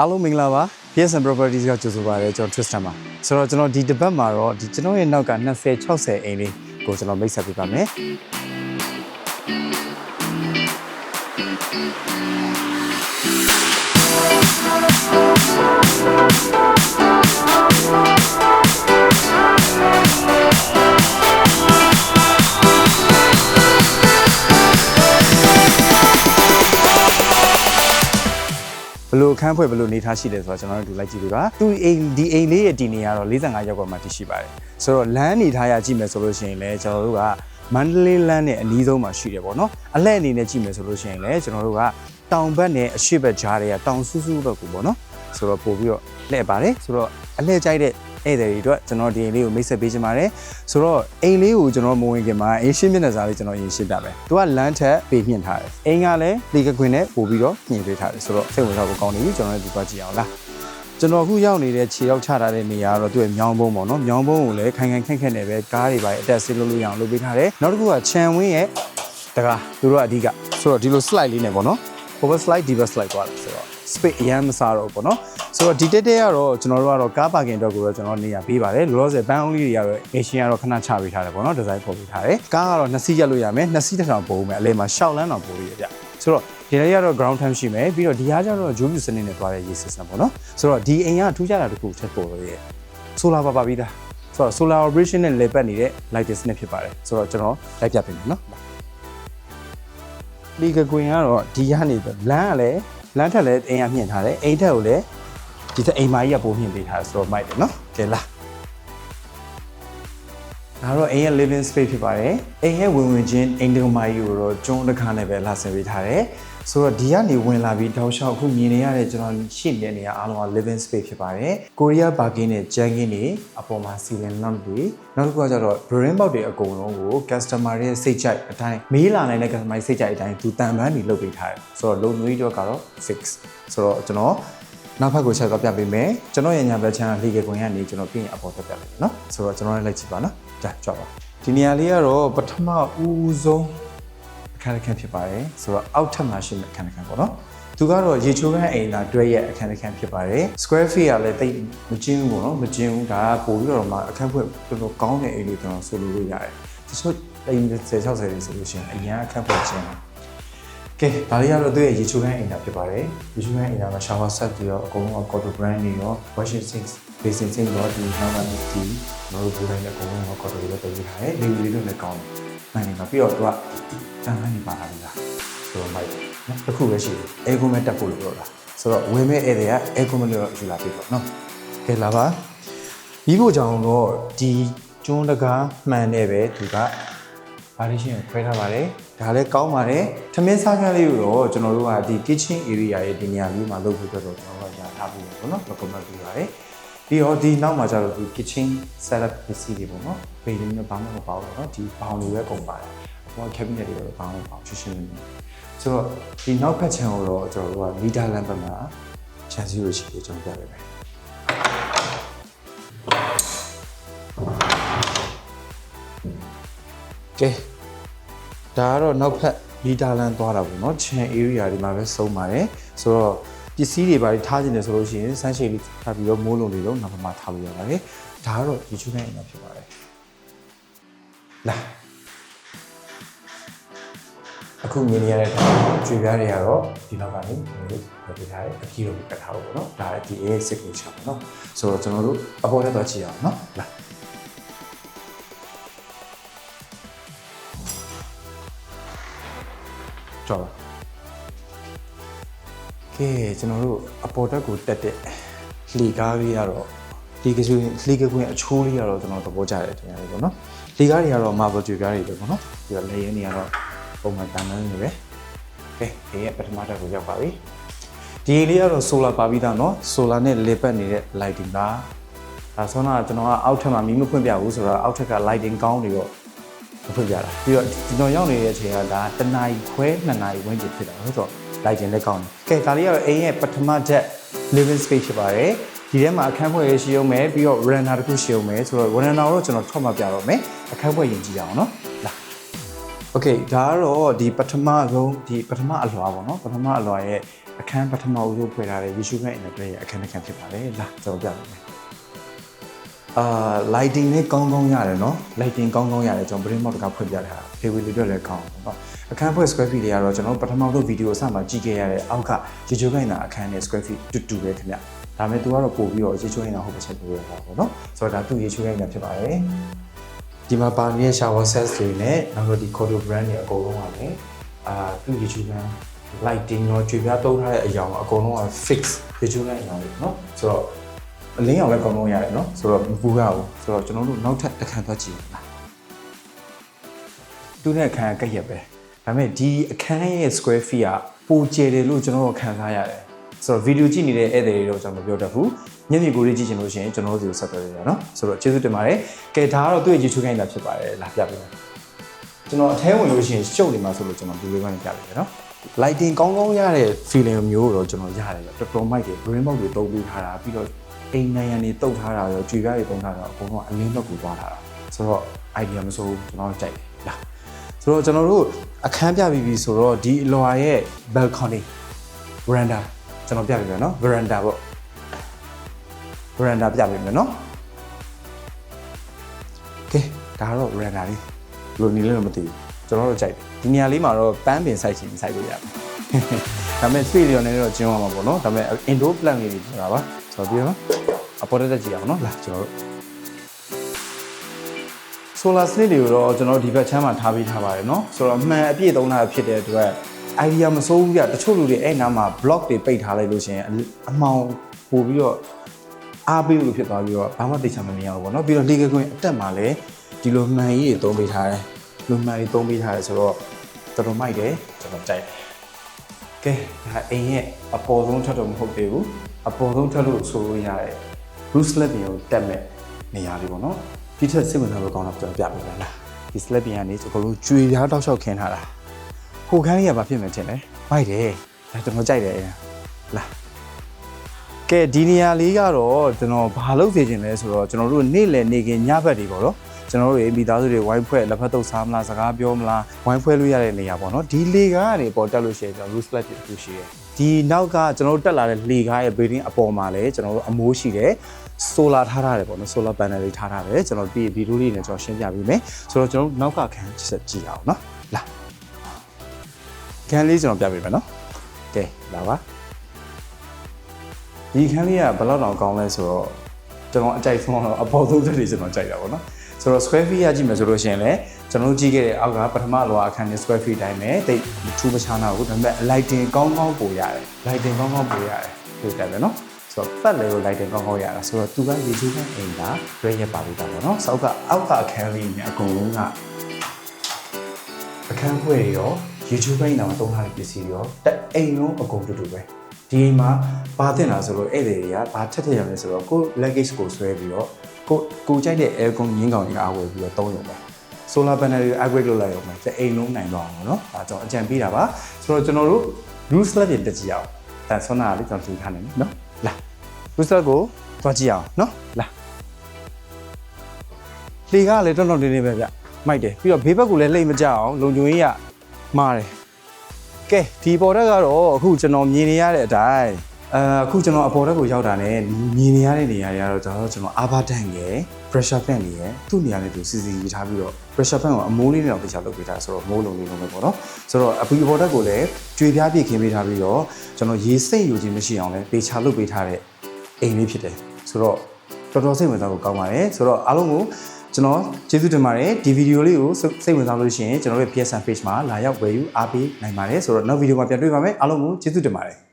အားလုံးမင်္ဂလာပါ PSN Properties ကကြိုဆိုပါရစေကျွန်တော် Tristan ပါဆိုတော့ကျွန်တော်ဒီတစ်ပတ်မှာတော့ဒီကျွန်တော်ရဲ့နောက်က20 60အိမ်လေးကိုကျွန်တော်မိတ်ဆက်ပေးပါမယ် လိုအခန်းဖွဲ့ဘယ်လိုနေထားရှိလဲဆိုတော့ကျွန်တော်တို့ดูလိုက်ကြည့်ပြပါသူအိမ်ဒီအိမ်လေးရဲ့ဒီနေရာတော့45ရပ်ကွက်မှာတည်ရှိပါတယ်ဆိုတော့လမ်းနေထားရကြည့်မယ်ဆိုလို့ရှိရင်လည်းကျွန်တော်တို့ကမန္တလေးလမ်းနဲ့အနီးဆုံးမှာရှိတယ်ပေါ့နော်အလှည့်အနေနဲ့ကြည့်မယ်ဆိုလို့ရှိရင်လည်းကျွန်တော်တို့ကတောင်ဘက်နဲ့အရှေ့ဘက်ကြားတွေကတောင်ဆူးဆူးဘက်ကိုပေါ့နော်ဆိုတော့ပို့ပြီးတော့လှည့်ပါတယ်ဆိုတော့အလှည့်ကြိုက်တဲ့ ဧည့်သည်တွေအတွက်ကျွန်တော်ဒီအိမ်လေးကိုမိတ်ဆက်ပေးချင်ပါတယ်ဆိုတော့အိမ်လေးကိုကျွန်တော်မဝင်ခင်မှာအိမ်ရှင်းမျက်နှာစာလေးကျွန်တော်ရင်ရှင်းပြမယ်သူကလမ်းထက်ပေးမြင့်ထားတယ်အိမ်ကလည်းလေကခွင်နဲ့ပို့ပြီးတော့မြင့်ပေးထားတယ်ဆိုတော့စိတ်ဝင်စားဖို့ကောင်းနေပြီကျွန်တော်လည်းဒီသွားကြည့်အောင်လားကျွန်တော်အခုရောက်နေတဲ့ခြေရောက်ချထားတဲ့နေရာကတော့သူ့ရဲ့မြောင်းဘုံပေါ့နော်မြောင်းဘုံကိုလည်းခိုင်ခိုင်ခန့်ခန့်နဲ့ပဲကားတွေပါအတက်ဆေးလို့လို့ရအောင်လုပ်ပေးထားတယ်နောက်တစ်ခုကခြံဝင်းရဲ့တကားသူတို့ကအဓိကဆိုတော့ဒီလို slide လေးနဲ့ပေါ့နော် over slide ဒီဘက် slide သွားတယ်ဆိုတော့ space အရန်မစားတော့ဘူးပေါ့နော်ဆိုတော့ဒီတက်တက်ကတော့ကျွန်တော်တို့ကတော့ကားပါကင်အတွက်ကိုတော့ကျွန်တော်နေရာပေးပါတယ်လောလောဆယ်ပန်းအုံးလေးတွေကတော့ Asian ကတော့ခဏချပေးထားတယ်ပေါ့နော်ဒီဇိုင်းပေါ်ပေးထားတယ်ကားကတော့နှစ်စီးရက်လို့ရမယ်နှစ်စီးတစ်ထောင်ပို့မယ်အလဲမှာရှောက်လန်းတော့ပို့ရပြဆိုတော့ဒီလေးကတော့ ground time ရှိမယ်ပြီးတော့ဒီဟာကျတော့ဂျိုးပြူစနစ်နဲ့သွားတဲ့ရေး system ပေါ့နော်ဆိုတော့ဒီအိမ်ကထူးခြားတာတစ်ခုထပ်ပေါ်ရရဲ့ solar ပါပါပြီးသားဆိုတော့ solar operation နဲ့လေပတ်နေတဲ့ light စနစ်ဖြစ်ပါတယ်ဆိုတော့ကျွန်တော်လိုက်ပြပေးမယ်နော်လီကကွင်ကတော့ဒီကနေလမ်းကလည်း လမ်းထက်လည်းအိမ်ကမြင့်ထားတယ်အိမ်ထက်ကိုလည်းဒီထက်အိမ်မကြီးကပိုမြင့်ပေးထားတယ်ဆိုတော့မိုက်တယ်နော်ကဲလာဒါတော့အိမ်ရဲ့ living space ဖြစ်ပါတယ်အိမ်ရဲ့ဝင်ဝင်ချင်းအိမ်တကမာကြီးကိုတော့ကျုံးတစ်ခါနဲ့ပဲလာဆင်ပေးထားတယ် ဆိုတော့ဒီကနေဝင်လာပြီးတောက်လျှောက်အခုမြင်နေရတဲ့ကျွန်တော်ရှိနေတဲ့နေရာအားလုံးက living space ဖြစ်ပါတယ်ကိုရီးယားဘာကင်းနဲ့ဂျန်ကင်းတွေအပေါ်မှာ ceiling lamp တွေနောက်တစ်ခုကကျတော့ brain box တွေအကုန်လုံးကို customer ရဲ့စိတ်ကြိုက်အတိုင်းမေးလာနိုင်တဲ့ customer ရဲ့စိတ်ကြိုက်အတိုင်းသူတန်ပန်းတွေလုပ်ပေးထားတယ်ဆိုတော့လုံနွေးတော့ကတော့ fix ဆိုတော့ကျွန်တော်နောက်ဖက်ကိုချက်တော့ပြပေးမယ်ကျွန်တော်ရဲ့ညာဘက်ချမ်းလေကေကွန်ကနေကျွန်တော်ပြင်အပေါ်တက်ပြလိုက်မယ်နော်ဆိုတော့ကျွန်တော်လည်းလိုက်ကြည့်ပါနော်ကြာကြွပါဒီနေရာလေးကတော့ပထမဦးဆုံး အခန်းတစ်ခန်းဖြစ်ပါတယ်ဆိုတော့အောက်ထပ်မှာရှိတဲ့အခန်းတစ်ခန်းပေါ့နော်သူကတော့ရေချိုးခန်းအိမ်သာတွဲရဲ့အခန်းတစ်ခန်းဖြစ်ပါတယ် square feet ကလည်းတိတ်မကျင်းဘူးပေါ့နော်မကျင်းဘူးဒါကပို့ပြီးတော့မှအခန်းဖွင့်တော်တော်ကောင်းတဲ့အိမ်လို့ကျွန်တော်ဆိုလိုလို့ရတယ်တချို့အိမ်30 60တွေဆိုလို့ရှိရင်အရင်အခန်းဖွင့်ကျင်းတယ်ကဲဒါလေးကတော့သူ့ရဲ့ရေချိုးခန်းအိမ်သာဖြစ်ပါတယ်ရေချိုးခန်းအိမ်သာမှာ shower set ပြီးတော့အကုန်လုံးက Cotto brand တွေရော washing sinks basin sink တော့ဒီနောက်ကဒီနော်တို့ဘူတိုင်းနဲ့အကုန်လုံးက Cotto တွေပဲတုံးထားတယ်လေလေးတို့လည်းကောင်းတယ်မှန်တယ်နော်ပြီးတော့သူက တန်ခမ်းနေပါလာပြီလားဆိုတော့မိုက်နော်တစ်ခုပဲရှိတယ်အဲကွန်မဲ့တက်ဖို့လို့ပြောတာဆိုတော့ဝင်မဲ့ဧည့်သည်ကအဲကွန်မဲ့လို့ယူလာပြီပေါ့နော်ကဲလာပါပြီးဖို့ကြောင့်တော့ဒီကျွန်းတကားမှန်နေပဲသူကပါတီရှင်ကိုခွဲထားပါတယ်ဒါလည်းကောင်းပါတယ်ထမင်းစားခန်းလေးကိုတော့ကျွန်တော်တို့ကဒီ kitchen area ရဲ့ဒီနေရာလေးမှာလုပ်ဖို့အတွက်တော့ကျွန်တော်တို့ကညာထားဖို့ပေါ့နော် recommend ပေးပါတယ်ပြီးတော့ဒီနောက်မှာကျတော့ဒီ kitchen setup ပစ္စည်းတွေပေါ့နော်ဘေးလေးနဲ့ဘာမှမပါဘူးပေါ့နော်ဒီဘောင်တွေပဲကုန်ပါတယ် ဟို cabinet တွေတော့ဘာမှမပါဘူးရှင်းရှင်းလင်းလင်းဆိုတော့ဒီနောက်ဖက်ခြမ်းကိုတော့ကျွန်တော်တို့က meter lamp မှာခြံစည်းရရှိတယ်ကျွန်တော်ပြပေးမယ်ကဲဒါကတော့နောက်ဖက်လီတာလန်သွားတာပေါ့နော်ချန် area ဒီမှာပဲစုံပါတယ်ဆိုတော့ပစ္စည်းတွေပါထားခြင်းတယ်ဆိုလို့ရှိရင်စမ်းရှိလေးထားပြီးတော့မိုးလုံးလေးတော့နောက်မှာထားလို့ရပါတယ်ဒါကတော့ YouTube နဲ့အင်တာဖြစ်ပါတယ်လာ အခုမြင်နေရတဲ့ကျွေပြားတွေကတော့ဒီနောက်ကနေလို့ပြောပြထားတယ်အကြီးတော့ပြတ်ထားဖို့ပေါ့နော်ဒါဒီ A signature ပေါ့နော်ဆိုတော့ကျွန်တော်တို့အပေါ်ထက်တော့ကြည့်အောင်နော်လာကြောက်ပါကဲကျွန်တော်တို့အပေါ်တက်ကိုတက်တဲ့လှီကားလေးကတော့လှီကစွေလှီကကွင်းအချိုးလေးကတော့ကျွန်တော်သဘောကျတယ်တင်ရတယ်ပေါ့နော်လှီကားတွေကတော့ marble ကြွေပြားတွေပဲပေါ့နော်ပြီးတော့လေရင်တွေကတော့ ပုံမှန်တန်တန်းနေပဲကဲဒီရဲ့ပထမတက်ကိုရောက်ပါပြီဒီလေးကတော့ solar ပါပြီးသားเนาะ solar နဲ့လေပတ်နေတဲ့ lighting ပါဒါဆိုတော့ကျွန်တော်ကအောက်ထပ်မှာမီးမဖွင့်ပြဘူးဆိုတော့အောက်ထက်က lighting ကောင်းနေတော့ မဖွင့်ပြတာပြီးတော့ကျွန်တော်ရောက်နေတဲ့အချိန်ကဒါတနာရီခွဲနှစ်နာရီဝန်းကျင်ဖြစ်တာဟုတ်တော့လိုက်ခြင်းလက်ကောင်းတယ်ကဲဒါလေးကတော့အိမ်ရဲ့ပထမချက် living space ဖြစ်ပါတယ်ဒီထဲမှာအခန်းဖွဲ့ရရှိအောင်မယ်ပြီးတော့ veranda တစ်ခုရှိအောင်မယ်ဆိုတော့ veranda ကိုတော့ကျွန်တော်ထွက်မှပြတော့မယ်အခန်းဖွဲ့ရင်ကြည့်အောင်နော် လာ Okay ဒါကတော့ဒီပထမဆုံးဒီပထမအလွာပေါ့နော်ပထမအလွာရဲ့အခန်းပထမဦးဆုံးဖွင့်ထားတဲ့ယေရှုခရစ်အင်တဲ့ရဲ့အခန်းတစ်ခန်းဖြစ်ပါတယ်လာကျွန်တော်ပြပါမယ်အာ lighting နဲ့ကောင်းကောင်းရတယ်နော် lighting ကောင်းကောင်းရတယ်ကျွန်တော် brain mode တကဖွင့်ပြထားတာဖေဝီလေးတွေလည်းကောင်းပေါ့နော်အခန်းဖွဲ့ square feet တွေကတော့ကျွန်တော်ပထမဆုံးဗီဒီယိုအစမှာကြည့်ခဲ့ရတဲ့အောက်ကရေချိုးခိုင်းတာအခန်းနဲ့ square feet တူတူပဲခင်ဗျဒါပေမဲ့ तू ကတော့ပို့ပြီးတော့ရေချိုးခိုင်းတာဟုတ်ပါချက်ပြောရတာပေါ့နော်ဆိုတော့ဒါသူရေချိုးခိုင်းတာဖြစ်ပါတယ် ဒီမှာပါနေတဲ့ shower sets တွေနဲ့နောက်တော့ဒီ Cordo brand တွေအကုန်လုံးကလည်းအာသူရေချိုးခိုင်း lighting ရောကြွေပြားသုံးထားတဲ့အရာအကုန်လုံးက fix ရေချိုးခိုင်းတာလေနော်ဆိုတော့အလင်းအောင်လည်းကောင်းကောင်းရတယ်နော်ဆိုတော့မပူရဘူးဆိုတော့ကျွန်တော်တို့နောက်ထပ်တစ်ခါသွားကြည့်ရအောင်သူနဲ့အခန်းကကက်ရက်ပဲဒါပေမဲ့ဒီအခန်းရဲ့ square feet ကပိုကျယ်တယ်လို့ကျွန်တော်တို့ခံစားရတယ် ဆိုတော့ဗီဒီယိုကြည့်နေတဲ့ဧည့်သည်တွေတော့ကျွန်တော်မပြောတတ်ဘူးမျက်မြင်ကိုယ်လေးကြည့်ချင်လို့ရှိရင်ကျွန်တော်တို့စီကိုဆက်သွယ်ရအောင်နော်ဆိုတော့ကျေးဇူးတင်ပါတယ်ကဲဒါကတော့သူ့ရဲ့ YouTube ခိုင်းတာဖြစ်ပါတယ်လာပြပေးမယ်ကျွန်တော်အထဲဝင်လို့ရှိရင်ရှုပ်နေမှာဆိုလို့ကျွန်တော်ဒီလိုကနေပြပေးမယ်နော် lighting ကောင်းကောင်းရတဲ့ feeling မျိုးတော့ကျွန်တော်ရတယ်ဗျတော်တော်မိုက်တယ် brain box တွေတုံးပေးထားတာပြီးတော့အိမ်နိုင်ရန်တွေတုတ်ထားတာရောကြွေပြားတွေတုံးထားတာအကုန်လုံးအလင်းဘက်ကိုသွားထားတာဆိုတော့ idea မစိုးဘူးကျွန်တော်ကြိုက်တယ်လာဆိုတော့ကျွန်တော်တို့အခန်းပြပြီးပြီဆိုတော့ဒီအလွာရဲ့ balcony veranda ကျွန်တော်ပြပြမယ်နော် veranda ပေါ့ veranda ပြပြမယ်နော်ကဲဒါတော့ veranda လေးလိုနေလဲတော့မသိဘူးကျွန်တော်တို့ကြိုက်တယ်ဒီနေရာလေးမှာတော့ပန်းပင်စိုက်ချင်စိုက်လို့ရတယ်ဒါပေမဲ့ tree တွေနဲ့တော့ကျင်းအောင်ပါပေါ့နော်ဒါပေမဲ့ indoor plant လေးတွေဆိုတာပါဆိုတော့ပြီးတော့အပေါ်တက်ကြည့်အောင်နော်လာကျွန်တော်တို့ solar snake တွေကိုတော့ကျွန်တော်ဒီဘက်ချမ်းမှာထားပေးထားပါတယ်နော်ဆိုတော့အမှန်အပြည့်သုံးတာဖြစ်တဲ့အတွက် idea မစိုးဘူးပြတချို့လူတွေအဲ့နားမှာ blog တွေပိတ်ထားလိုက်လို့ရှင်အမှောင်ပို့ပြီးတော့အားပေးလို့ဖြစ်သွားပြီးတော့ဘာမှသိချင်မမြင်ရဘူးပေါ့နော်ပြီးတော့ legal coin အတက်မှာလည်းဒီလိုမှန်ကြီးတွေသုံးပေးထားတယ်လူမှန်ကြီးသုံးပေးထားတယ်ဆိုတော့တော်တော်မိုက်တယ်ကျွန်တော်ကြိုက်ကဲဒါအိမ်ရဲ့အပေါ်ဆုံးထွက်တော့မဟုတ်သေးဘူးအပေါ်ဆုံးထွက်လို့ဆိုလို့ရတယ် Bruce Lepin ကိုတက်မဲ့နေရာလေးပေါ့နော်ဒီထက်စိတ်ဝင်စားဖို့ကောင်းတာကျွန်တော်ပြပေးပါလားဒီ Lepin ကနေအကုန်လုံးကြွေပြားတောက်လျှောက်ခင်းထားတာ ဟိုခန်းလေးကဘာဖြစ်မှထင်လဲမိုက်တယ်ဒါကျွန်တော်ကြိုက်တယ်လာကဲဒီနေရာလေးကတော့ကျွန်တော်ဘာလုပ်စေချင်လဲဆိုတော့ကျွန်တော်တို့နေ့လည်နေကညဘက်တွေပေါ့နော်ကျွန်တော်တို့ရဲ့မိသားစုတွေဝိုင်းဖွဲ့လက်ဖက်တုပ်စားမလားစကားပြောမလားဝိုင်းဖွဲ့လို့ရတဲ့နေရာပေါ့နော်ဒီလေကားကနေပေါ်တက်လို့ရှိရင်ကျွန်တော် roof slab ပြင်တစ်ခုရှိတယ်ဒီနောက်ကကျွန်တော်တို့တက်လာတဲ့လေကားရဲ့ building အပေါ်မှာလည်းကျွန်တော်တို့အမိုးရှိတယ် solar ထားထားတယ်ပေါ့နော် solar panel တွေထားထားတယ်ကျွန်တော်ပြီးဗီဒီယိုလေးနဲ့ကျွန်တော်ရှင်းပြပေးမယ်ဆိုတော့ကျွန်တော်နောက်ကခန်းချက်ကြည့်အောင်နော်လာ ခန်းလေးကျွန်တော်ပြပေးမယ်နော်ကဲလာပါဒီခန်းလေးကဘယ်လောက်တောင်ကောင်းလဲဆိုတော့ကျွန်တော်အကြိုက်ဆုံးတော့အပေါ်ဆုံးတက်တွေကျွန်တော်ကြိုက်တာပေါ့နော်ဆိုတော့ square feet ရကြည့်မယ်ဆိုလို့ရှိရင်လည်းကျွန်တော်တို့ကြည့်ခဲ့တဲ့အောက်ကပထမလောအခန်းနဲ့ square feet တိုင်းပဲတိတ်ထူးမခြားနာဘူးဒါပေမဲ့ lighting ကောင်းကောင်းပို့ရတယ် lighting ကောင်းကောင်းပို့ရတယ်ဒီတိုင်းပဲနော်ဆိုတော့ပတ်လေကို lighting ကောင်းကောင်းရတာဆိုတော့သူကရေချိုးတဲ့အိမ်က ray ရပါလို့တာပေါ့နော်စောက်ကအောက်ကအခန်းလေးနဲ့အကုန်လုံးကအခန်းခွဲတွေရော YouTube ပိုင်းတော့သုံးထားတဲ့ပစ္စည်းတွေရောတအိမ်လုံးအကုန်တူတူပဲဒီမှာဘာတင်လာဆိုလို့ဧည့်သည်တွေကဘာထက်ထက်ရမလဲဆိုတော့ကို luggage ကိုဆွဲပြီးတော့ကိုကိုကြိုက်တဲ့ air con ငင်းကောင်တွေအားဝယ်ပြီးတော့သုံးရုံပဲ solar panel တွေ upgrade လုပ်လိုက်ရုံပဲတအိမ်လုံးနိုင်တော့အောင်နော်ဒါကြောင့်အကြံပေးတာပါဆိုတော့ကျွန်တော်တို့ roof slab ပြင်တက်ကြည့်အောင်ဒါဆွမ်းနာလေးကျွန်တော်တင်ထားနိုင်နော်လာ roof slab ကိုသွားကြည့်အောင်နော်လာလေကလည်းတော်တော်လေးလေးပဲဗျမိုက်တယ်ပြီးတော့ဘေးဘက်ကိုလည်းလှိမ့်မကြအောင်လုံခြုံရေးရ မားတယ်ကဲဒီပေါ်တက်ကတော့အခုကျွန်တော်မြင်နေရတဲ့အတိုင်းအဲအခုကျွန်တော်အပေါ်တက်ကိုရောက်တာ ਨੇ မြင်နေရတဲ့နေရာတွေကတော့ကျွန်တော်အာဘာတန်ရယ် pressure fan တွေရယ်သူ့နေရာနဲ့သူစီစီရေးထားပြီးတော့ pressure fan ကိုအမိုးလေးနဲ့တော့တရားလုပ်ပေးထားဆိုတော့မိုးလုံးလေးလုံးပဲပေါ့နော်ဆိုတော့အပီပေါ်တက်ကိုလည်းကြွေပြားပြည့်ခင်းပေးထားပြီးတော့ကျွန်တော်ရေစိတ်ယူခြင်းမရှိအောင်လည်းပေချလုပ်ပေးထားတဲ့အိမ်လေးဖြစ်တယ်ဆိုတော့တော်တော်စိတ်ဝင်စားဖို့ကောင်းပါတယ်ဆိုတော့အားလုံးကို ကျွန်တော်ကျေးဇူးတင်ပါတယ်ဒီဗီဒီယိုလေးကိုစိတ်ဝင်စားလို့ရှိရင်ကျွန်တော်ရဲ့ PSN page မှာလာရောက်ဝယ်ယူအားပေးနိုင်ပါတယ်ဆိုတော့နောက်ဗီဒီယိုမှာပြန်တွေ့ပါမယ်အားလုံးကိုကျေးဇူးတင်ပါတယ်